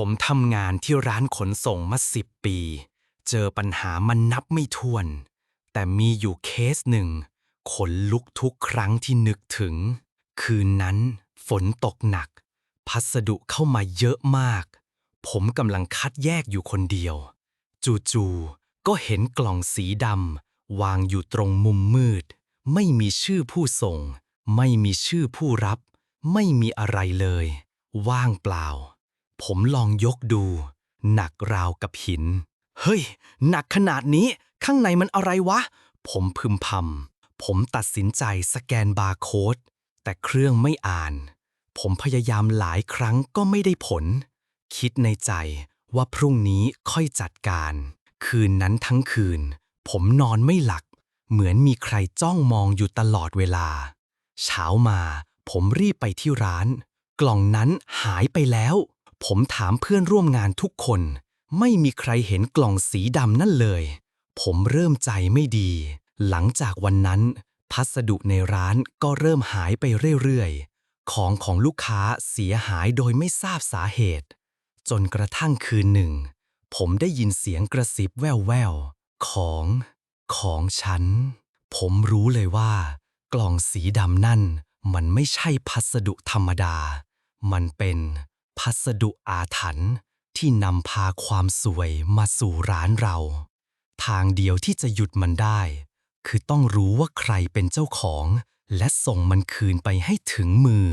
ผมทำงานที่ร้านขนส่งมาสิบปี เจอปัญหามันนับไม่ถ้วน แต่มีอยู่เคสหนึ่ง ขนลุกทุกครั้งที่นึกถึง คืนนั้นฝนตกหนัก พัสดุเข้ามาเยอะมาก ผมกำลังคัดแยกอยู่คนเดียว จู่ๆก็เห็นกล่องสีดำวางอยู่ตรงมุมมืด ไม่มีชื่อผู้ส่ง ไม่มีชื่อผู้รับ ไม่มีอะไรเลย ว่างเปล่า ผมลองยกดู หนักราวกับหิน เฮ้ย หนักขนาดนี้ ข้างในมันอะไรวะ ผมพึมพำ ผมตัดสินใจสแกนบาร์โค้ด แต่เครื่องไม่อ่าน ผมพยายามหลายครั้งก็ไม่ได้ผล คิดในใจว่าพรุ่งนี้ค่อยจัดการ คืนนั้นทั้งคืน ผมนอนไม่หลับเหมือนมีใครจ้องมองอยู่ตลอดเวลา เช้ามา ผมรีบไปที่ร้าน กล่องนั้นหายไปแล้ว ผมถามเพื่อนร่วมงานทุกคน ไม่มีใครเห็นกล่องสีดำนั่นเลย ผมเริ่มใจไม่ดี หลังจากวันนั้น พัสดุในร้านก็เริ่มหายไปเรื่อยๆ ของของลูกค้าเสียหายโดยไม่ทราบสาเหตุ จนกระทั่งคืนหนึ่ง ผมได้ยินเสียงกระซิบแว่วๆ ของ ของฉัน ผมรู้เลยว่า กล่องสีดำนั่น มันไม่ใช่พัสดุธรรมดา มันเป็น พัสดุอาถรรพ์ที่นำพาความสวยมาสู่ร้านเรา ทางเดียวที่จะหยุดมันได้ คือต้องรู้ว่าใครเป็นเจ้าของ และส่งมันคืนไปให้ถึงมือ